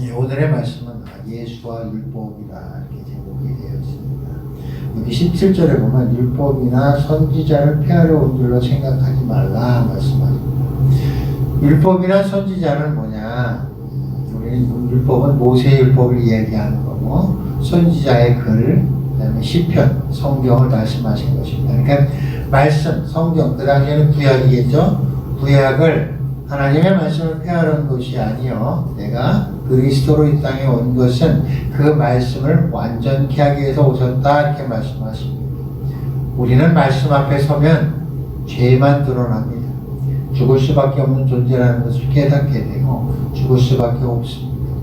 예, 오늘의 말씀은 예수와 율법이라 이렇게 제목이 되어 있습니다. 여기 17절에 보면 율법이나 선지자를 폐하려 온 줄로 생각하지 말라 말씀하십니다. 율법이나 선지자는 뭐냐? 우리는 율법은 모세의 율법을 이야기하는 거고 선지자의 글, 그다음에 시편, 성경을 말씀하신 것입니다. 그러니까 말씀, 성경 그 당시에는 구약이겠죠. 구약을 하나님의 말씀을 폐하는 것이 아니요. 내가 그리스도로 이 땅에 온 것은 그 말씀을 완전케 하기 위해서 오셨다 이렇게 말씀하십니다. 우리는 말씀 앞에 서면 죄만 드러납니다. 죽을 수밖에 없는 존재라는 것을 깨닫게 되고 죽을 수밖에 없습니다.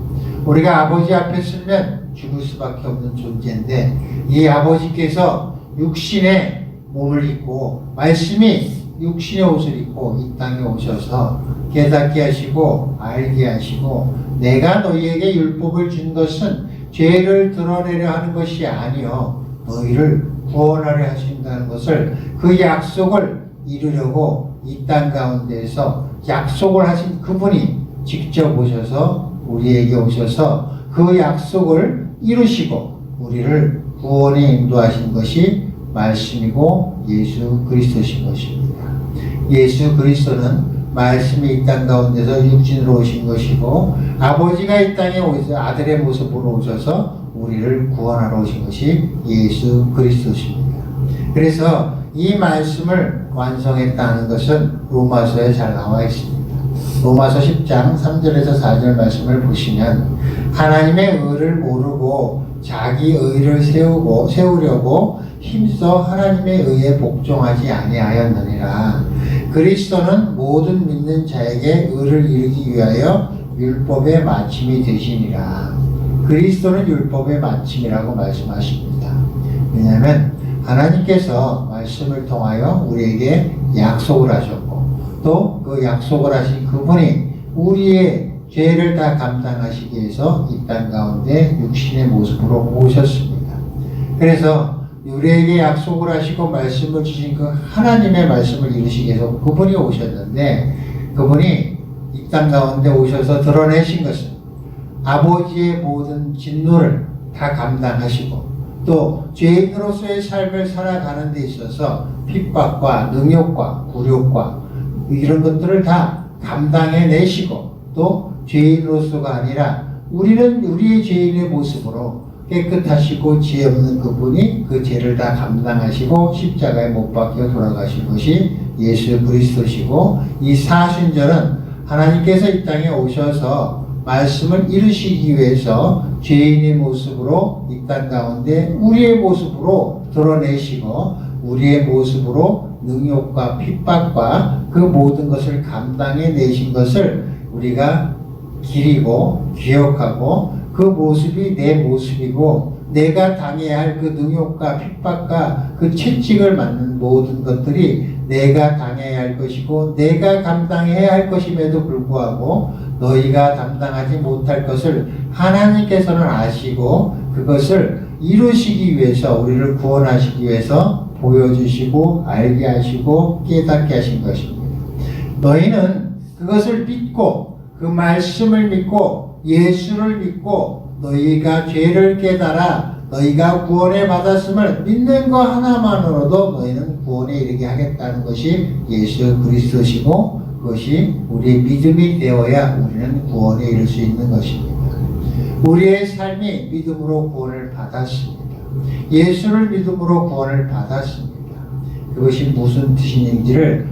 우리가 아버지 앞에 서면 죽을 수밖에 없는 존재인데 이 아버지께서 육신의 몸을 입고 말씀이 육신의 옷을 입고 이 땅에 오셔서 깨닫게 하시고 알게 하시고 내가 너희에게 율법을 준 것은 죄를 드러내려 하는 것이 아니요 너희를 구원하려 하신다는 것을 그 약속을 이루려고 이 땅 가운데에서 약속을 하신 그분이 직접 오셔서 우리에게 오셔서 그 약속을 이루시고 우리를 구원에 인도하신 것이 말씀이고 예수 그리스도신 것입니다. 예수 그리스도는 말씀이 이 땅 가운데서 육신으로 오신 것이고 아버지가 이 땅에 오셔서 아들의 모습으로 오셔서 우리를 구원하러 오신 것이 예수 그리스도십니다. 그래서 이 말씀을 완성했다는 것은 로마서에 잘 나와 있습니다. 로마서 10장 3절에서 4절 말씀을 보시면 하나님의 의를 모르고 자기 의를 세우고 세우려고 힘써 하나님의 의에 복종하지 아니하였느니라. 그리스도는 모든 믿는 자에게 의를 이루기 위하여 율법의 마침이 되시니라. 그리스도는 율법의 마침이라고 말씀하십니다. 왜냐하면 하나님께서 말씀을 통하여 우리에게 약속을 하셨고 또 그 약속을 하신 그분이 우리의 죄를 다 감당하시기 위해서 이 땅 가운데 육신의 모습으로 오셨습니다. 그래서 우리에게 약속을 하시고 말씀을 주신 그 하나님의 말씀을 이루시기 위해서 그분이 오셨는데 그분이 이 땅 가운데 오셔서 드러내신 것은 아버지의 모든 진노를 다 감당하시고 또 죄인으로서의 삶을 살아가는 데 있어서 핍박과 능욕과 굴욕과 이런 것들을 다 감당해 내시고 또 죄인으로서가 아니라 우리는 우리의 죄인의 모습으로 깨끗하시고 지혜 없는 그분이 그 죄를 다 감당하시고 십자가에 못 박혀 돌아가신 것이 예수 그리스도시고 이 사순절은 하나님께서 이 땅에 오셔서 말씀을 이루시기 위해서 죄인의 모습으로 이 땅 가운데 우리의 모습으로 드러내시고 우리의 모습으로 능욕과 핍박과 그 모든 것을 감당해 내신 것을 우리가 기리고 기억하고 그 모습이 내 모습이고 내가 당해야 할 그 능욕과 핍박과 그 채찍을 맞는 모든 것들이 내가 당해야 할 것이고 내가 감당해야 할 것임에도 불구하고 너희가 담당하지 못할 것을 하나님께서는 아시고 그것을 이루시기 위해서 우리를 구원하시기 위해서 보여주시고 알게 하시고 깨닫게 하신 것입니다. 너희는 그것을 믿고 그 말씀을 믿고 예수를 믿고 너희가 죄를 깨달아 너희가 구원을 받았음을 믿는 것 하나만으로도 너희는 구원에 이르게 하겠다는 것이 예수 그리스도시고 그것이 우리의 믿음이 되어야 우리는 구원에 이를 수 있는 것입니다. 우리의 삶이 믿음으로 구원을 받았습니다. 예수를 믿음으로 구원을 받았습니다. 그것이 무슨 뜻인지를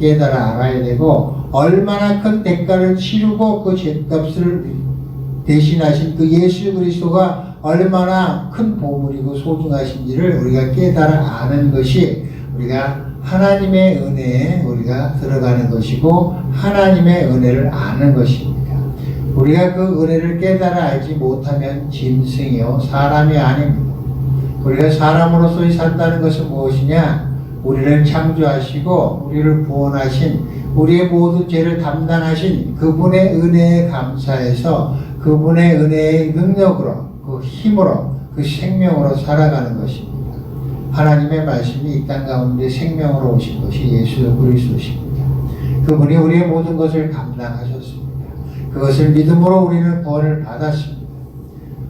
깨달아 알아야 되고 얼마나 큰 대가를 치르고 그 죄값을 대신하신 그 예수 그리스도가 얼마나 큰 보물이고 소중하신지를 우리가 깨달아 아는 것이 우리가 하나님의 은혜에 우리가 들어가는 것이고 하나님의 은혜를 아는 것입니다. 우리가 그 은혜를 깨달아 알지 못하면 짐승이요 사람이 아닙니다. 우리가 사람으로서 산다는 것은 무엇이냐? 우리를 창조하시고 우리를 구원하신 우리의 모든 죄를 담당하신 그분의 은혜에 감사해서 그분의 은혜의 능력으로 그 힘으로 그 생명으로 살아가는 것입니다. 하나님의 말씀이 이 땅 가운데 생명으로 오신 것이 예수 그리스도십니다. 그분이 우리의 모든 것을 감당하셨습니다. 그것을 믿음으로 우리는 구원을 받았습니다.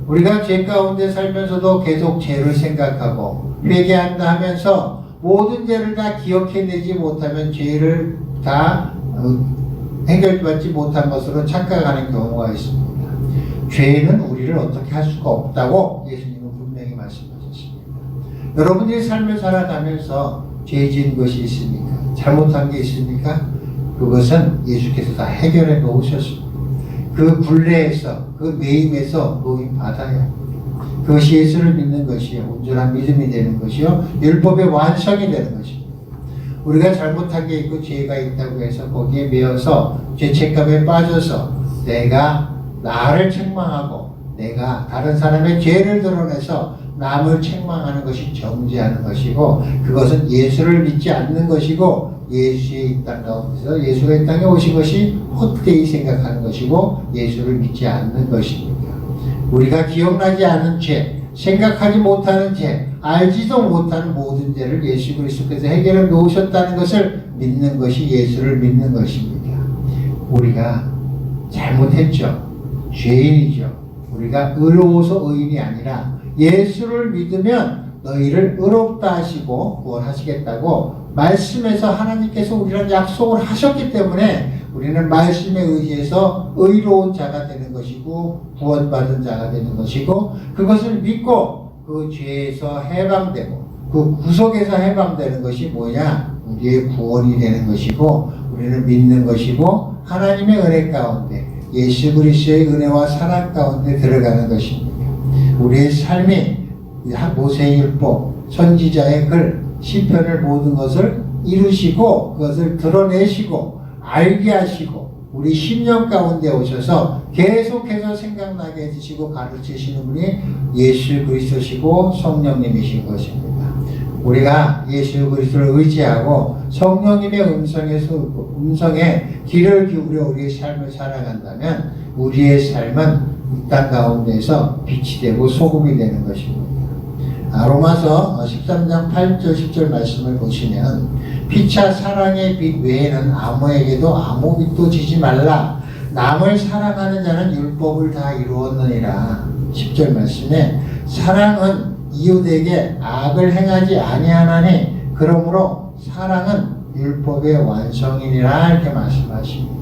우리가 죄 가운데 살면서도 계속 죄를 생각하고 회개한다 하면서 모든 죄를 다 기억해내지 못하면 죄를 다 어, 해결받지 못한 것으로 착각하는 경우가 있습니다. 죄는 우리를 어떻게 할 수가 없다고 예수님은 분명히 말씀하셨습니다. 여러분들이 삶을 살아가면서 죄 지은 것이 있습니까? 잘못한 게 있습니까? 그것은 예수께서 다 해결해 놓으셨습니다. 그 굴레에서, 그 매임에서 노임 받아야 합니다. 그것이 예수를 믿는 것이요. 온전한 믿음이 되는 것이요. 율법의 완성이 되는 것입니다. 우리가 잘못한 게 있고 죄가 있다고 해서 거기에 매여서 죄책감에 빠져서 내가 나를 책망하고 내가 다른 사람의 죄를 드러내서 남을 책망하는 것이 정죄하는 것이고 그것은 예수를 믿지 않는 것이고 예수의 이 땅 가운데서 예수가 이 땅에 오신 것이 헛되이 생각하는 것이고 예수를 믿지 않는 것입니다. 우리가 기억나지 않은 죄, 생각하지 못하는 죄, 알지도 못하는 모든 죄를 예수 그리스도께서 해결해 놓으셨다는 것을 믿는 것이 예수를 믿는 것입니다. 우리가 잘못했죠. 죄인이죠. 우리가 의로워서 의인이 아니라 예수를 믿으면 너희를 의롭다 하시고 구원하시겠다고 말씀에서 하나님께서 우리랑 약속을 하셨기 때문에 우리는 말씀에 의지해서 의로운 자가 되는 것이고 구원받은 자가 되는 것이고 그것을 믿고 그 죄에서 해방되고 그 구속에서 해방되는 것이 뭐냐 우리의 구원이 되는 것이고 우리는 믿는 것이고 하나님의 은혜 가운데 예수 그리스도의 은혜와 사랑 가운데 들어가는 것입니다. 우리의 삶이 모세의 율법, 선지자의 글, 시편을 모든 것을 이루시고 그것을 드러내시고 알게 하시고 우리 심령 가운데 오셔서 계속해서 생각나게 해주시고 가르치시는 분이 예수 그리스도시고 성령님이신 것입니다. 우리가 예수 그리스도를 의지하고 성령님의 음성에서 음성에 귀를 기울여 우리의 삶을 살아간다면 우리의 삶은 이 땅 가운데서 빛이 되고 소금이 되는 것입니다. 아, 로마서 13장 8절 10절 말씀을 보시면 피차 사랑의 빛 외에는 아무에게도 아무 빛도 지지 말라 남을 사랑하는 자는 율법을 다 이루었느니라 10절 말씀에 사랑은 이웃에게 악을 행하지 아니하나니 그러므로 사랑은 율법의 완성이니라 이렇게 말씀하십니다.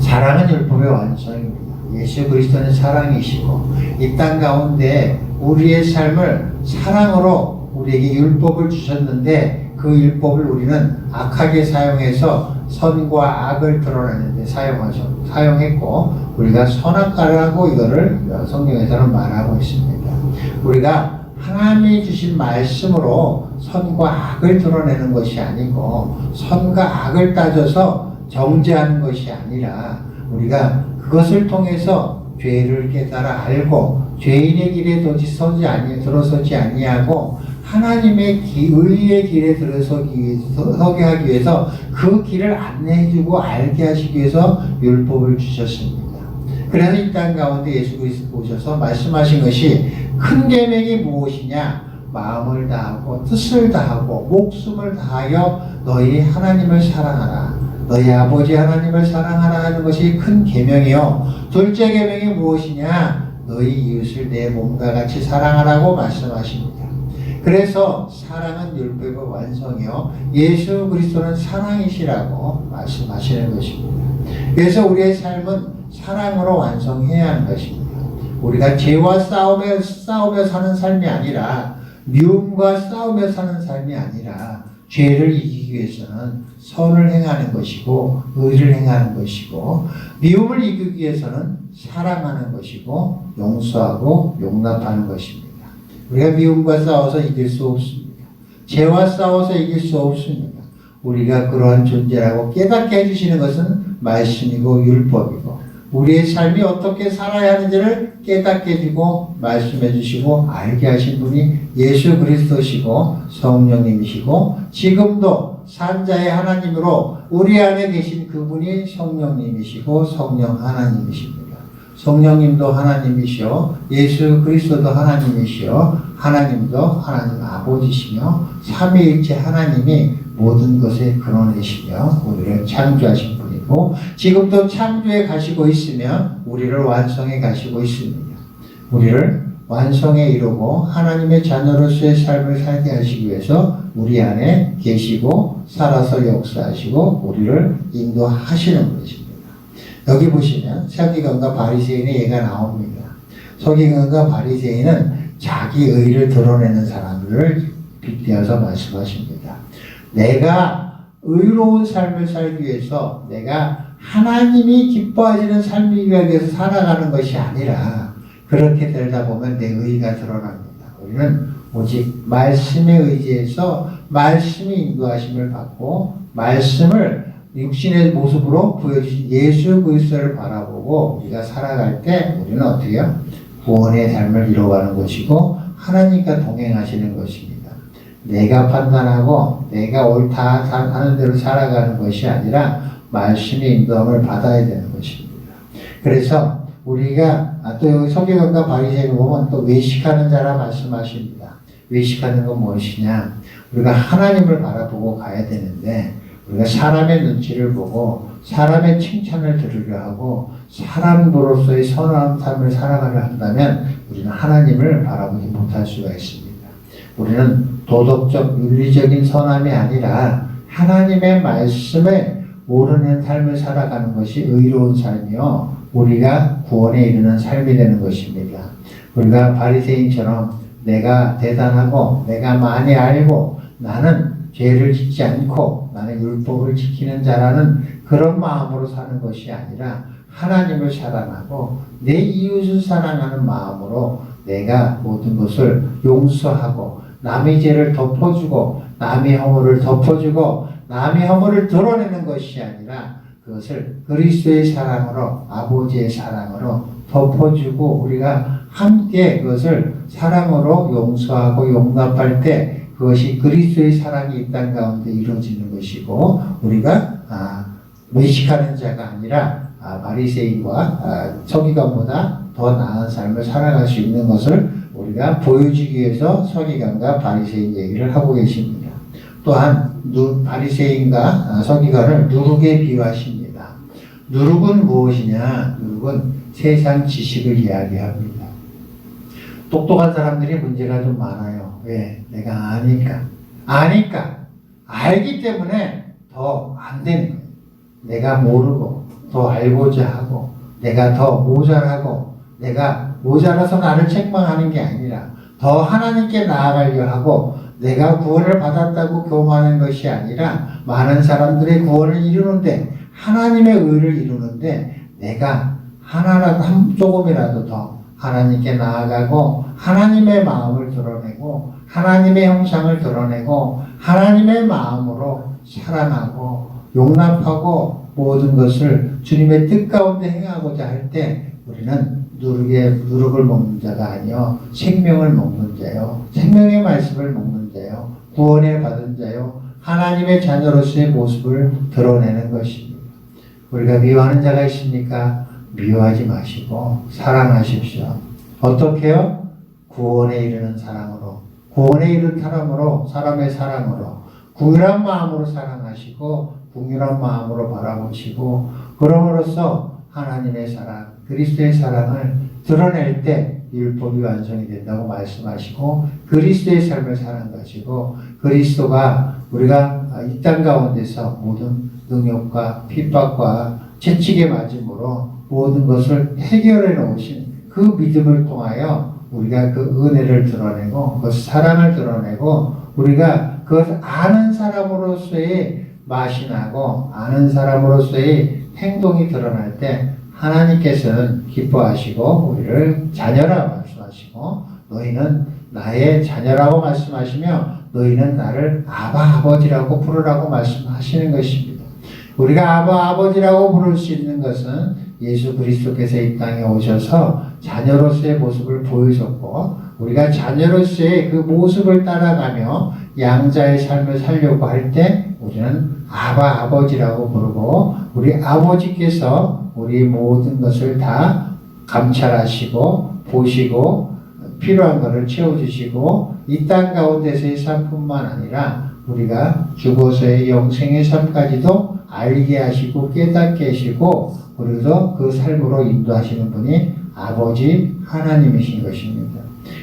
사랑은 율법의 완성입니다. 예수 그리스도는 사랑이시고 이 땅 가운데 우리의 삶을 사랑으로 우리에게 율법을 주셨는데 그 율법을 우리는 악하게 사용해서 선과 악을 드러내는데 사용하셔 사용했고 우리가 선악과라고 이거를 성경에서는 말하고 있습니다. 우리가 하나님이 주신 말씀으로 선과 악을 드러내는 것이 아니고 선과 악을 따져서 정죄하는 것이 아니라 우리가 그것을 통해서 죄를 깨달아 알고 죄인의 길에 도지 서지 아니 들어서지 아니하고 하나님의 기, 의의 길에 들어서기 위해서 서게 하기 위해서 그 길을 안내해주고 알게 하시기 위해서 율법을 주셨습니다. 그래서 이 땅 가운데 예수 그리스도 오셔서 말씀하신 것이 큰 계명이 무엇이냐? 마음을 다하고 뜻을 다하고 목숨을 다하여 너희 하나님을 사랑하라. 너희 아버지 하나님을 사랑하라 하는 것이 큰 계명이요. 둘째 계명이 무엇이냐? 너희 이웃을 내 몸과 같이 사랑하라고 말씀하십니다. 그래서 사랑은 율법의 완성이요. 예수 그리스도는 사랑이시라고 말씀하시는 것입니다. 그래서 우리의 삶은 사랑으로 완성해야 하는 것입니다. 우리가 죄와 싸우며 싸우며 사는 삶이 아니라 미움과 싸우며 사는 삶이 아니라 죄를 이기기 위해서는 선을 행하는 것이고 의를 행하는 것이고 미움을 이기기 위해서는 사랑하는 것이고 용서하고 용납하는 것입니다. 우리가 미움과 싸워서 이길 수 없습니다. 죄와 싸워서 이길 수 없습니다. 우리가 그러한 존재라고 깨닫게 해주시는 것은 말씀이고 율법이고 우리의 삶이 어떻게 살아야 하는지를 깨닫게 해주고 말씀해 주시고 알게 하신 분이 예수 그리스도시고 성령님이시고 지금도 산자의 하나님으로 우리 안에 계신 그분이 성령님이시고 성령 하나님이십니다. 성령님도 하나님이시요 예수 그리스도도 하나님이시요 하나님도 하나님 아버지시며 삼위일체 하나님이 모든 것의 근원이시며 우리를 창조하신 말씀이고 지금도 창조에 가시고 있으며 우리를 완성해 가시고 있습니다. 우리를 완성에 이루고 하나님의 자녀로서의 삶을 살게 하시기 위해서 우리 안에 계시고 살아서 역사하시고 우리를 인도하시는 것입니다. 여기 보시면 서기관과 바리새인의 예가 나옵니다. 서기관과 바리새인은 자기 의를 드러내는 사람들을 빗대어서 말씀하십니다. 내가 의로운 삶을 살기 위해서 내가 하나님이 기뻐하시는 삶을 위해서 살아가는 것이 아니라 그렇게 되다 보면 내 의가 드러납니다. 우리는 오직 말씀에 의지해서 말씀이 인도하심을 받고 말씀을 육신의 모습으로 보여주신 예수 그리스도를 바라보고 우리가 살아갈 때 우리는 어떻게 요 구원의 삶을 이뤄가는 것이고 하나님과 동행하시는 것입니다. 내가 판단하고 내가 옳다 하는 대로 살아가는 것이 아니라 말씀의 인도함을 받아야 되는 것입니다. 그래서 우리가 아, 또 여기 서기관과 바리새인 보면 또 외식하는 자라 말씀하십니다. 외식하는 건 무엇이냐? 우리가 하나님을 바라보고 가야 되는데 우리가 사람의 눈치를 보고 사람의 칭찬을 들으려 하고 사람으로서의 선한 삶을 살아가려 한다면 우리는 하나님을 바라보지 못할 수가 있습니다. 우리는 도덕적 윤리적인 선함이 아니라 하나님의 말씀에 오르는 삶을 살아가는 것이 의로운 삶이요 우리가 구원에 이르는 삶이 되는 것입니다. 우리가 바리새인처럼 내가 대단하고 내가 많이 알고 나는 죄를 짓지 않고 나는 율법을 지키는 자라는 그런 마음으로 사는 것이 아니라 하나님을 사랑하고 내 이웃을 사랑하는 마음으로 내가 모든 것을 용서하고 남의 죄를 덮어주고 남의 허물을 덮어주고 남의 허물을 드러내는 것이 아니라 그것을 그리스도의 사랑으로 아버지의 사랑으로 덮어주고 우리가 함께 그것을 사랑으로 용서하고 용납할 때 그것이 그리스도의 사랑이 이 땅 가운데 이루어지는 것이고 우리가 아, 외식하는 자가 아니라 아, 바리새인과 아, 서기관보다 더 나은 삶을 살아갈 수 있는 것을 우리가 보여주기 위해서 서기관과 바리새인 얘기를 하고 계십니다. 또한 누, 바리새인과 아, 서기관을 누룩에 비유하십니다. 누룩은 무엇이냐? 누룩은 세상 지식을 이야기합니다. 똑똑한 사람들이 문제가 좀 많아요. 왜? 내가 아니까. 아니까. 알기 때문에 더 안 되는 거예요. 내가 모르고, 더 알고자 하고, 내가 더 모자라고, 내가 모자라서 나를 책망하는 게 아니라, 더 하나님께 나아가려 하고, 내가 구원을 받았다고 교만하는 것이 아니라, 많은 사람들의 구원을 이루는데, 하나님의 의를 이루는데, 내가 하나라도, 한 조금이라도 더 하나님께 나아가고, 하나님의 마음을 드러내고, 하나님의 형상을 드러내고, 하나님의 마음으로 사랑하고, 용납하고, 모든 것을 주님의 뜻 가운데 행하고자 할 때, 우리는 누룩의, 누룩을 먹는 자가 아니요 생명을 먹는 자요. 생명의 말씀을 먹는 자요. 구원을 받은 자요. 하나님의 자녀로서의 모습을 드러내는 것입니다. 우리가 미워하는 자가 있습니까? 미워하지 마시고 사랑하십시오. 어떻게요? 구원에 이르는 사랑으로, 구원에 이른 사람으로, 사람의 사랑으로, 궁휼한 마음으로 사랑하시고, 궁휼한 마음으로 바라보시고, 그럼으로써 하나님의 사랑, 그리스도의 사랑을 드러낼 때 율법이 완성이 된다고 말씀하시고, 그리스도의 삶을 살아가시고, 그리스도가 우리가 이 땅 가운데서 모든 능욕과 핍박과 채찍에 맞음으로 모든 것을 해결해 놓으신 그 믿음을 통하여 우리가 그 은혜를 드러내고 그 사랑을 드러내고 우리가 그것을 아는 사람으로서의 맛이 나고 아는 사람으로서의 행동이 드러날 때 하나님께서는 기뻐하시고 우리를 자녀라 말씀하시고 너희는 나의 자녀라고 말씀하시며 너희는 나를 아바 아버지라고 부르라고 말씀하시는 것입니다. 우리가 아바 아버지라고 부를 수 있는 것은 예수 그리스도께서 이 땅에 오셔서 자녀로서의 모습을 보여줬고 우리가 자녀로서의 그 모습을 따라가며 양자의 삶을 살려고 할 때 우리는 아바 아버지라고 부르고 우리 아버지께서 우리 모든 것을 다 감찰하시고 보시고 필요한 것을 채워주시고 이 땅 가운데서의 삶뿐만 아니라 우리가 죽어서의 영생의 삶까지도 알게 하시고 깨닫게 하시고 그래서 그 삶으로 인도하시는 분이 아버지 하나님이신 것입니다.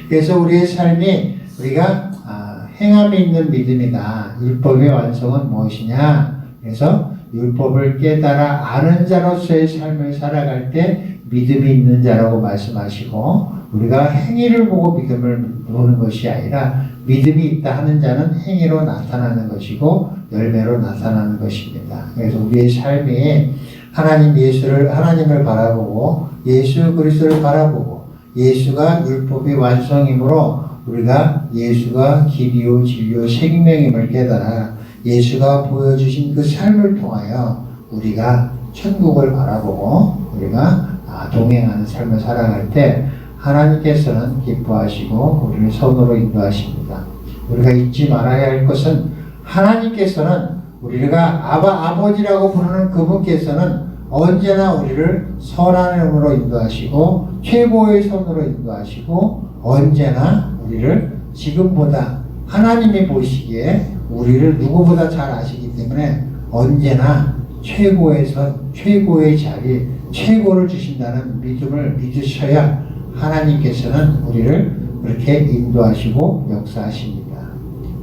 그래서 우리의 삶이 우리가 아, 행함이 있는 믿음이다. 율법의 완성은 무엇이냐? 그래서 율법을 깨달아 아는 자로서의 삶을 살아갈 때 믿음이 있는 자라고 말씀하시고 우리가 행위를 보고 믿음을 보는 것이 아니라 믿음이 있다 하는 자는 행위로 나타나는 것이고 열매로 나타나는 것입니다. 그래서 우리의 삶이 하나님 예수를 하나님을 바라보고 예수 그리스도를 바라보고 예수가 율법의 완성이므로 우리가 예수가 길이요 진리요 생명임을 깨달아 예수가 보여주신 그 삶을 통하여 우리가 천국을 바라보고 우리가 아, 동행하는 삶을 살아갈 때 하나님께서는 기뻐하시고 우리를 선으로 인도하십니다. 우리가 잊지 말아야 할 것은 하나님께서는 우리가 아바 아버지라고 부르는 그분께서는 언제나 우리를 선함으로 인도하시고 최고의 선으로 인도하시고 언제나 우리를 지금보다 하나님이 보시기에 우리를 누구보다 잘 아시기 때문에 언제나 최고의 선, 최고의 자리, 최고를 주신다는 믿음을 믿으셔야 하나님께서는 우리를 그렇게 인도하시고 역사하십니다.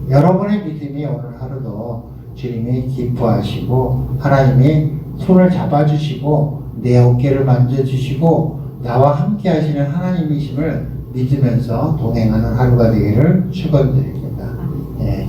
여러분의 믿음이 오늘 하루도 주님이 기뻐하시고 하나님이 손을 잡아주시고 내 어깨를 만져주시고 나와 함께 하시는 하나님이심을 믿으면서 동행하는 하루가 되기를 축원드립니다. है।